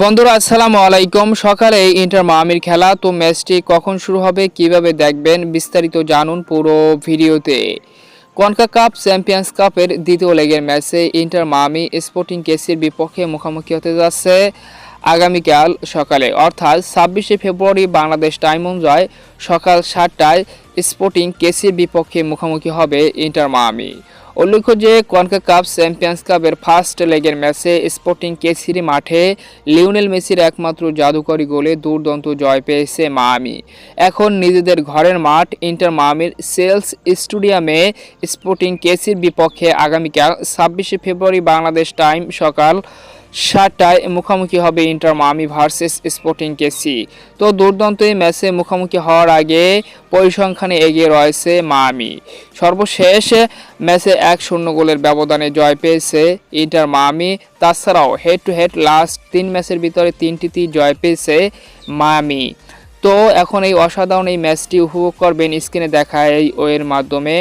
বন্ধুরা, আসসালামু আলাইকুম। সকালে ইন্টার মামির খেলা, তো ম্যাচটি কখন শুরু হবে, কীভাবে দেখবেন, বিস্তারিত জানুন পুরো ভিডিওতে। কনকা কাপ চ্যাম্পিয়ন্স কাপের দ্বিতীয় লেগের ম্যাচে ইন্টার মামি স্পোর্টিং কেসির বিপক্ষে মুখোমুখি হতে যাচ্ছে আগামীকাল সকালে। অর্থাৎ ছাব্বিশে ফেব্রুয়ারি বাংলাদেশ টাইম অনুযায়ী সকাল সাতটায় স্পোর্টিং কেসির বিপক্ষে মুখোমুখি হবে ইন্টার মামি উল্লেখ্য যে কনকা কাপ চ্যাম্পিয়ন্স কাপের ফার্স্ট লেগের ম্যাচে স্পোর্টিং কেসির মাঠে লিওনেল মেসির একমাত্র জাদুকরি গোলে দুর্দান্ত জয় পেয়েছে মামি এখন নিজেদের ঘরের মাঠ ইন্টার মামির সেলস স্টেডিয়ামে স্পোর্টিং কেসির বিপক্ষে আগামীকাল ছাব্বিশে ফেব্রুয়ারি বাংলাদেশ টাইম সকাল সাতটায় মুখোমুখি হবে ইন্টার মামি ভার্সেস স্পোর্টিং কেসি। তো দুর্দান্ত এই ম্যাচে মুখোমুখি হওয়ার আগে পরিসংখ্যানে এগিয়ে রয়েছে মামি সর্বশেষ ম্যাচে এক শূন্য গোলের ব্যবধানে জয় পেয়েছে ইন্টার মামি তাছাড়াও হেড টু হেড লাস্ট তিন ম্যাচের ভিতরে তিনটিতেই জয় পেয়েছে মামি তো এখন এই অসাধারণ এই ম্যাচটি উপভোগ করবেন স্ক্রিনে দেখা এই ওয়ের মাধ্যমে।